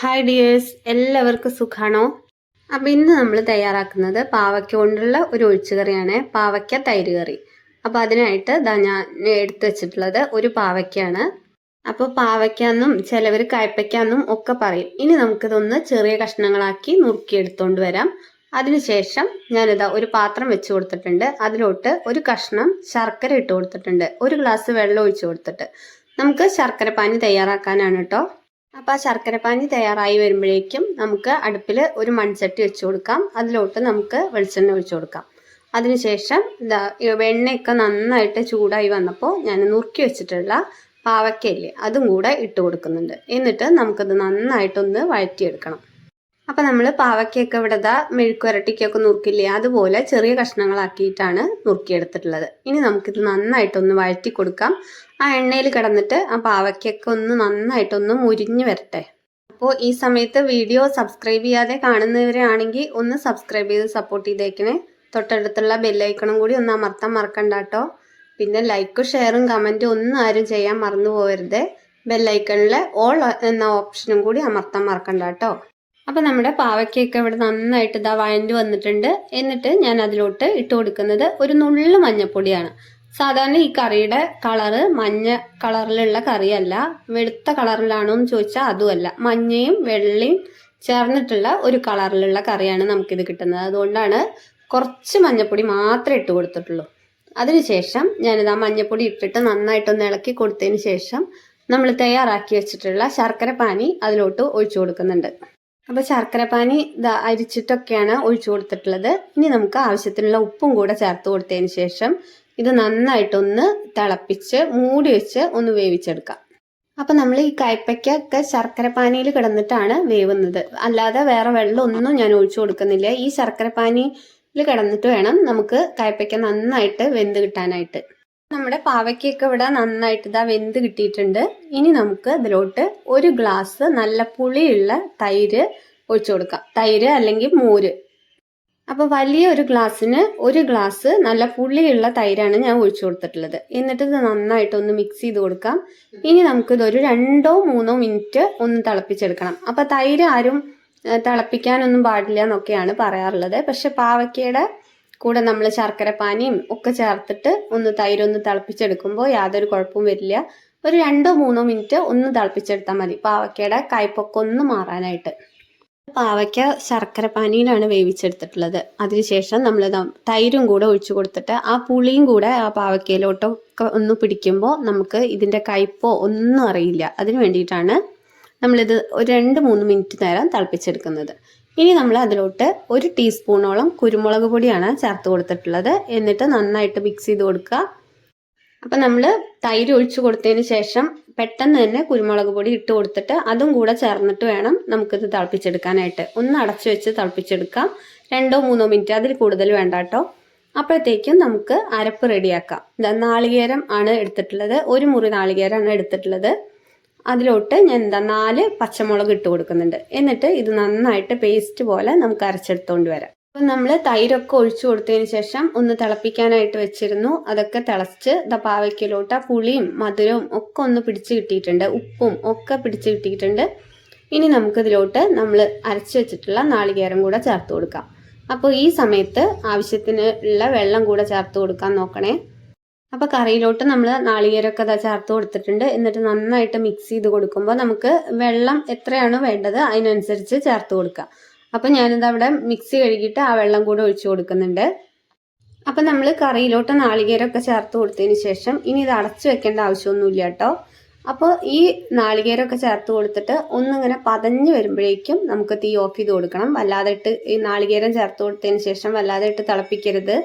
Hi dears എല്ലാവർക്കും സുഖാണോ? അപ്പോൾ ഇന്ന് നമ്മൾ തയ്യാറാക്കുന്നത് പാവയ്ക്ക കൊണ്ടുള്ള ഒരു ഒഴിച്ചുകറിയാണ് പാവയ്ക്ക തൈര് കറി. അപ്പോൾ അതിനായിട്ട് ദാ ഞാൻ എടുത്തു വെച്ചിട്ടുള്ളത് ഒരു പാവയ്ക്കാണ് അപ്പോൾ പാവയ്ക്കാന്നും ചിലവർ കയ്പയ്ക്കാന്നും ഒക്കെ പറയും. ഇനി നമുക്കിതൊന്ന് ചെറിയ കഷ്ണങ്ങളാക്കി നുറുക്കിയെടുത്തുകൊണ്ട് വരാം. അതിനുശേഷം ഞാനിതാ ഒരു പാത്രം വെച്ച് കൊടുത്തിട്ടുണ്ട്. അതിലോട്ട് ഒരു കഷ്ണം ശർക്കര ഇട്ട് കൊടുത്തിട്ടുണ്ട്. ഒരു ഗ്ലാസ് വെള്ളം ഒഴിച്ചു കൊടുത്തിട്ട്. നമുക്ക് ശർക്കര പാനി തയ്യാറാക്കാനാണ് കേട്ടോ അപ്പോൾ ആ ശർക്കര പാനി തയ്യാറായി വരുമ്പോഴേക്കും നമുക്ക് അടുപ്പിൽ ഒരു മൺചട്ടി വെച്ച് കൊടുക്കാം. അതിലോട്ട് നമുക്ക് വെളിച്ചെണ്ണ ഒഴിച്ചു കൊടുക്കാം. അതിനുശേഷം ഇതാ വെണ്ണയൊക്കെ നന്നായിട്ട് ചൂടായി വന്നപ്പോൾ ഞാൻ നുറുക്കി വെച്ചിട്ടുള്ള പാവയ്ക്കയില്ലേ അതും കൂടെ ഇട്ട് കൊടുക്കുന്നുണ്ട്. എന്നിട്ട് നമുക്കത് നന്നായിട്ടൊന്ന് വഴറ്റിയെടുക്കണം. അപ്പം നമ്മൾ പാവയ്ക്കൊക്കെ ഇവിടെ ഇതാ മെഴുക്കുരട്ടിക്കൊക്കെ നുറുക്കില്ലേ അതുപോലെ ചെറിയ കഷ്ണങ്ങളാക്കിയിട്ടാണ് നുറുക്കിയെടുത്തിട്ടുള്ളത്. ഇനി നമുക്കിത് നന്നായിട്ടൊന്ന് വഴറ്റി കൊടുക്കാം. ആ എണ്ണയിൽ കിടന്നിട്ട് ആ പാവയ്ക്കൊക്കെ ഒന്ന് നന്നായിട്ടൊന്ന് മുരിഞ്ഞു വരട്ടെ. അപ്പോൾ ഈ സമയത്ത് വീഡിയോ സബ്സ്ക്രൈബ് ചെയ്യാതെ കാണുന്നവരാണെങ്കിൽ ഒന്ന് സബ്സ്ക്രൈബ് ചെയ്ത് സപ്പോർട്ട് ചെയ്തേക്കണേ. തൊട്ടടുത്തുള്ള ബെല്ലൈക്കണും കൂടി ഒന്ന് അമർത്താൻ മറക്കണ്ട കേട്ടോ പിന്നെ ലൈക്കും ഷെയറും കമന്റും ഒന്നും ആരും ചെയ്യാൻ മറന്നു പോകരുത് ബെല്ലൈക്കണിൽ ഓൾ എന്ന ഓപ്ഷനും കൂടി അമർത്താൻ മറക്കണ്ട കേട്ടോ അപ്പോൾ നമ്മുടെ പാവയ്ക്കൊക്കെ ഇവിടെ നന്നായിട്ട് ഇതാ വഴഞ്ഞു വന്നിട്ടുണ്ട്. എന്നിട്ട് ഞാൻ അതിലോട്ട് ഇട്ട് കൊടുക്കുന്നത് ഒരു നുള്ളു മഞ്ഞപ്പൊടിയാണ്. സാധാരണ ഈ കറിയുടെ കളറ് മഞ്ഞ കളറിലുള്ള കറിയല്ല. വെളുത്ത കളറിലാണോ എന്ന് ചോദിച്ചാൽ അതുമല്ല. മഞ്ഞയും വെള്ളയും ചേർന്നിട്ടുള്ള ഒരു കളറിലുള്ള കറിയാണ് നമുക്കിത് കിട്ടുന്നത്. അതുകൊണ്ടാണ് കുറച്ച് മഞ്ഞപ്പൊടി മാത്രമേ ഇട്ട് കൊടുത്തിട്ടുള്ളൂ. അതിനുശേഷം ഞാനിത് ആ മഞ്ഞപ്പൊടി ഇട്ടിട്ട് നന്നായിട്ടൊന്ന് ഇളക്കി കൊടുത്തതിന് ശേഷം നമ്മൾ തയ്യാറാക്കി വെച്ചിട്ടുള്ള ശർക്കര പാനി അതിലോട്ട് ഒഴിച്ചു കൊടുക്കുന്നുണ്ട്. അപ്പോൾ ശർക്കരപ്പാനി അരിച്ചിട്ടൊക്കെയാണ് ഒഴിച്ചു കൊടുത്തിട്ടുള്ളത്. ഇനി നമുക്ക് ആവശ്യത്തിനുള്ള ഉപ്പും കൂടെ ചേർത്ത് കൊടുത്തതിന് ശേഷം ഇത് നന്നായിട്ടൊന്ന് തിളപ്പിച്ച് മൂടി വെച്ച് ഒന്ന് വേവിച്ചെടുക്കാം. അപ്പം നമ്മൾ ഈ കയ്പ്പയ്ക്കൊക്കെ ശർക്കര പാനിയിൽ കിടന്നിട്ടാണ് വേവുന്നത്. അല്ലാതെ വേറെ വെള്ളം ഒന്നും ഞാൻ ഒഴിച്ചു കൊടുക്കുന്നില്ല. ഈ ശർക്കരപ്പാനിയിൽ കിടന്നിട്ട് വേണം നമുക്ക് കയ്പ്പയ്ക്ക നന്നായിട്ട് വെന്ത് കിട്ടാനായിട്ട്. നമ്മുടെ പാവയ്ക്കൊക്കെ ഇവിടെ നന്നായിട്ട് ഇതാ വെന്ത് കിട്ടിയിട്ടുണ്ട്. ഇനി നമുക്ക് ഇതിലോട്ട് ഒരു ഗ്ലാസ് നല്ല പുളിയുള്ള തൈര് ഒഴിച്ചു കൊടുക്കാം. തൈര് അല്ലെങ്കിൽ മോര്. അപ്പോൾ വലിയ ഒരു ഗ്ലാസ്സിന് ഒരു ഗ്ലാസ് നല്ല പുളിയുള്ള തൈരാണ് ഞാൻ ഒഴിച്ചു കൊടുത്തിട്ടുള്ളത്. എന്നിട്ട് ഇത് നന്നായിട്ട് ഒന്ന് മിക്സ് ചെയ്ത് കൊടുക്കാം. ഇനി നമുക്കിത് ഒരു രണ്ടോ മൂന്നോ മിനിറ്റ് ഒന്ന് തിളപ്പിച്ചെടുക്കണം. അപ്പോൾ തൈര് ആരും തിളപ്പിക്കാനൊന്നും പാടില്ല എന്നൊക്കെയാണ് പറയാറുള്ളത്. പക്ഷെ പാവയ്ക്കയുടെ കൂടെ നമ്മൾ ശർക്കര പാനിയും ഒക്കെ ചേർത്തിട്ട് ഒന്ന് തൈരൊന്ന് തിളപ്പിച്ചെടുക്കുമ്പോൾ യാതൊരു കുഴപ്പവും വരില്ല. ഒരു രണ്ടോ മൂന്നോ മിനിറ്റ് ഒന്ന് തിളപ്പിച്ചെടുത്താൽ മതി. പാവയ്ക്കയുടെ കയ്പൊക്കെ ഒന്ന് മാറാനായിട്ട്. പാവയ്ക്ക ശർക്കര പാനിയിലാണ് വേവിച്ചെടുത്തിട്ടുള്ളത്. അതിനുശേഷം നമ്മൾ തൈരും കൂടെ ഒഴിച്ചു കൊടുത്തിട്ട് ആ പുളിയും കൂടെ ആ പാവയ്ക്കയിലോട്ടൊക്കെ ഒന്ന് പിടിക്കുമ്പോൾ നമുക്ക് ഇതിന്റെ കയ്പോ ഒന്നും അറിയില്ല. അതിന് വേണ്ടിയിട്ടാണ് നമ്മളിത് ഒരു രണ്ട് മൂന്ന് മിനിറ്റ് നേരം തിളപ്പിച്ചെടുക്കുന്നത്. ഇനി നമ്മൾ അതിലോട്ട് ഒരു ടീസ്പൂണോളം കുരുമുളക് പൊടിയാണ് ചേർത്ത് കൊടുത്തിട്ടുള്ളത്. എന്നിട്ട് നന്നായിട്ട് മിക്സ് ചെയ്ത് കൊടുക്കുക. അപ്പം നമ്മൾ തൈര് ഒഴിച്ചു കൊടുത്തതിന് ശേഷം പെട്ടെന്ന് തന്നെ കുരുമുളക് പൊടി ഇട്ട് കൊടുത്തിട്ട് അതും കൂടെ ചേർന്നിട്ട് വേണം നമുക്കിത് തിളപ്പിച്ചെടുക്കാനായിട്ട്. ഒന്ന് അടച്ചു വെച്ച് തിളപ്പിച്ചെടുക്കാം. രണ്ടോ മൂന്നോ മിനിറ്റ് അതിൽ കൂടുതൽ വേണ്ട കേട്ടോ. അപ്പോഴത്തേക്കും നമുക്ക് അരപ്പ് റെഡിയാക്കാം നാളികേരം ആണ് എടുത്തിട്ടുള്ളത്. ഒരു മുറി നാളികേരമാണ് എടുത്തിട്ടുള്ളത്. അതിലോട്ട് ഞാൻ എന്താ നാല് പച്ചമുളക് ഇട്ട് കൊടുക്കുന്നുണ്ട്. എന്നിട്ട് ഇത് നന്നായിട്ട് പേസ്റ്റ് പോലെ നമുക്ക് അരച്ചെടുത്തോണ്ട് വരാം. അപ്പം നമ്മൾ തൈരൊക്കെ ഒഴിച്ചു കൊടുത്തതിന് ശേഷം ഒന്ന് തിളപ്പിക്കാനായിട്ട് വെച്ചിരുന്നു. അതൊക്കെ തിളച്ച് ദ പാവയ്ക്കലോട്ട് ആ പുളിയും മധുരവും ഒക്കെ ഒന്ന് പിടിച്ചു കിട്ടിയിട്ടുണ്ട്. ഉപ്പും ഒക്കെ പിടിച്ചു കിട്ടിയിട്ടുണ്ട്. ഇനി നമുക്കിതിലോട്ട് നമ്മൾ അരച്ച് വെച്ചിട്ടുള്ള നാളികേരം കൂടെ ചേർത്ത് കൊടുക്കാം. അപ്പോൾ ഈ സമയത്ത് ആവശ്യത്തിന് ഉള്ള വെള്ളം കൂടെ ചേർത്ത് കൊടുക്കാൻ നോക്കണേ. അപ്പോൾ കറിയിലോട്ട് നമ്മൾ നാളികേരമൊക്കെ അതാ ചേർത്ത് കൊടുത്തിട്ടുണ്ട്. എന്നിട്ട് നന്നായിട്ട് മിക്സ് ചെയ്ത് കൊടുക്കുമ്പോൾ നമുക്ക് വെള്ളം എത്രയാണോ വേണ്ടത് അതിനനുസരിച്ച് ചേർത്ത് കൊടുക്കുക അപ്പോൾ ഞാനിത് അവിടെ മിക്സി കഴുകിയിട്ട് ആ വെള്ളം കൂടെ ഒഴിച്ചു കൊടുക്കുന്നുണ്ട്. അപ്പം നമ്മൾ കറിയിലോട്ട് നാളികേരമൊക്കെ ചേർത്ത് കൊടുത്തതിന് ശേഷം ഇനി ഇത് അടച്ചു വെക്കേണ്ട ആവശ്യമൊന്നുമില്ല കേട്ടോ. അപ്പോൾ ഈ നാളികേരമൊക്കെ ചേർത്ത് കൊടുത്തിട്ട് ഒന്നിങ്ങനെ പതഞ്ഞു വരുമ്പോഴേക്കും നമുക്ക് തീ ഓഫ് ചെയ്ത് കൊടുക്കണം. വല്ലാതെ ഇട്ട് ഈ നാളികേരം ചേർത്ത് കൊടുത്തതിന് ശേഷം വല്ലാതെ ഇട്ട് തിളപ്പിക്കരുത്.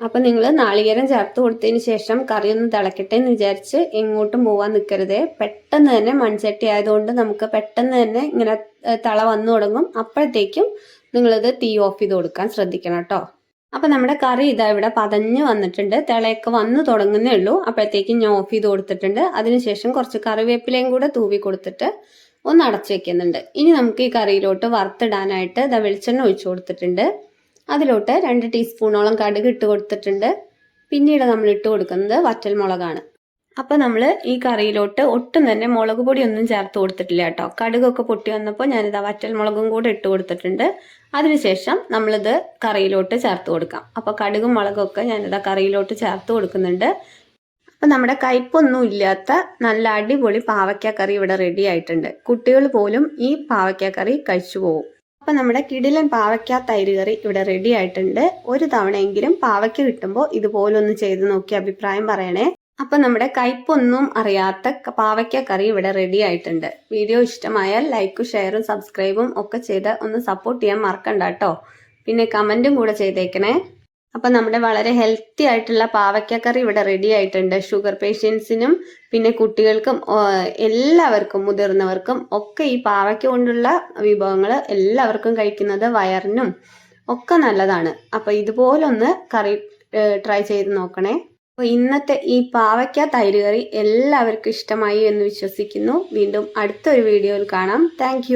അപ്പം നിങ്ങൾ നാളികേരം ചേർത്ത് കൊടുത്തതിന് ശേഷം കറി ഒന്ന് തിളക്കട്ടെ എന്ന് വിചാരിച്ച് എങ്ങോട്ടും പോവാൻ നിൽക്കരുത് പെട്ടെന്ന് തന്നെ മൺചട്ടി ആയതുകൊണ്ട് നമുക്ക് പെട്ടെന്ന് തന്നെ ഇങ്ങനെ തിള വന്നു തുടങ്ങും. അപ്പോഴത്തേക്കും നിങ്ങളിത് തീ ഓഫ് ചെയ്ത് കൊടുക്കാൻ ശ്രദ്ധിക്കണം കേട്ടോ. അപ്പം നമ്മുടെ കറി ഇതാ ഇവിടെ പതഞ്ഞ് വന്നിട്ടുണ്ട്. തിളയൊക്കെ വന്ന് തുടങ്ങുന്നേ ഉള്ളൂ. അപ്പോഴത്തേക്കും ഞാൻ ഓഫ് ചെയ്ത് കൊടുത്തിട്ടുണ്ട്. അതിനുശേഷം കുറച്ച് കറിവേപ്പിലയും കൂടെ തൂവി കൊടുത്തിട്ട് ഒന്ന് അടച്ചു വെക്കുന്നുണ്ട്. ഇനി നമുക്ക് ഈ കറിയിലോട്ട് വറുത്തിടാനായിട്ട് ഇതാ വെളിച്ചെണ്ണ ഒഴിച്ചു കൊടുത്തിട്ടുണ്ട്. അതിലോട്ട് രണ്ട് ടീസ്പൂണോളം കടുക് ഇട്ട് കൊടുത്തിട്ടുണ്ട്. പിന്നീട് നമ്മൾ ഇട്ട് കൊടുക്കുന്നത് വറ്റൽ മുളകാണ് അപ്പോൾ നമ്മൾ ഈ കറിയിലോട്ട് ഒട്ടും തന്നെ മുളക് പൊടി ഒന്നും ചേർത്ത് കൊടുത്തിട്ടില്ല കേട്ടോ. കടുകൊക്കെ പൊട്ടി വന്നപ്പോൾ ഞാനിത് വറ്റൽ മുളകും കൂടെ ഇട്ട് കൊടുത്തിട്ടുണ്ട്. അതിനുശേഷം നമ്മളിത് കറിയിലോട്ട് ചേർത്ത് കൊടുക്കാം. അപ്പോൾ കടുകും മുളകൊക്കെ ഞാനിത് കറിയിലോട്ട് ചേർത്ത് കൊടുക്കുന്നുണ്ട്. അപ്പം നമ്മുടെ കയ്പൊന്നും ഇല്ലാത്ത നല്ല അടിപൊളി പാവയ്ക്ക കറി ഇവിടെ റെഡി ആയിട്ടുണ്ട്. കുട്ടികൾ പോലും ഈ പാവയ്ക്ക കറി കഴിച്ചു പോകും. അപ്പം നമ്മുടെ കിടിലൻ പാവയ്ക്ക തൈര് കറി ഇവിടെ റെഡി ആയിട്ടുണ്ട്. ഒരു തവണയെങ്കിലും പാവയ്ക്ക കിട്ടുമ്പോൾ ഇതുപോലൊന്ന് ചെയ്ത് നോക്കി അഭിപ്രായം പറയണേ. അപ്പം നമ്മുടെ കയ്പൊന്നും അറിയാത്ത പാവയ്ക്ക കറി ഇവിടെ റെഡി ആയിട്ടുണ്ട്. വീഡിയോ ഇഷ്ടമായാൽ ലൈക്കും ഷെയറും സബ്സ്ക്രൈബും ഒക്കെ ചെയ്ത് ഒന്ന് സപ്പോർട്ട് ചെയ്യാൻ മറക്കണ്ട കേട്ടോ പിന്നെ കമന്റും കൂടെ ചെയ്തേക്കണേ. അപ്പം നമ്മുടെ വളരെ ഹെൽത്തി ആയിട്ടുള്ള പാവയ്ക്കക്കറി ഇവിടെ റെഡി ആയിട്ടുണ്ട്. ഷുഗർ പേഷ്യൻസിനും പിന്നെ കുട്ടികൾക്കും എല്ലാവർക്കും മുതിർന്നവർക്കും ഒക്കെ ഈ പാവയ്ക്ക കൊണ്ടുള്ള വിഭവങ്ങൾ എല്ലാവർക്കും കഴിക്കുന്നത് വയറിനും ഒക്കെ നല്ലതാണ്. അപ്പം ഇതുപോലൊന്ന് കറി ട്രൈ ചെയ്ത് നോക്കണേ. അപ്പോൾ ഇന്നത്തെ ഈ പാവയ്ക്ക തൈര് കറി എല്ലാവർക്കും ഇഷ്ടമായി എന്ന് വിശ്വസിക്കുന്നു. വീണ്ടും അടുത്തൊരു വീഡിയോയിൽ കാണാം. താങ്ക്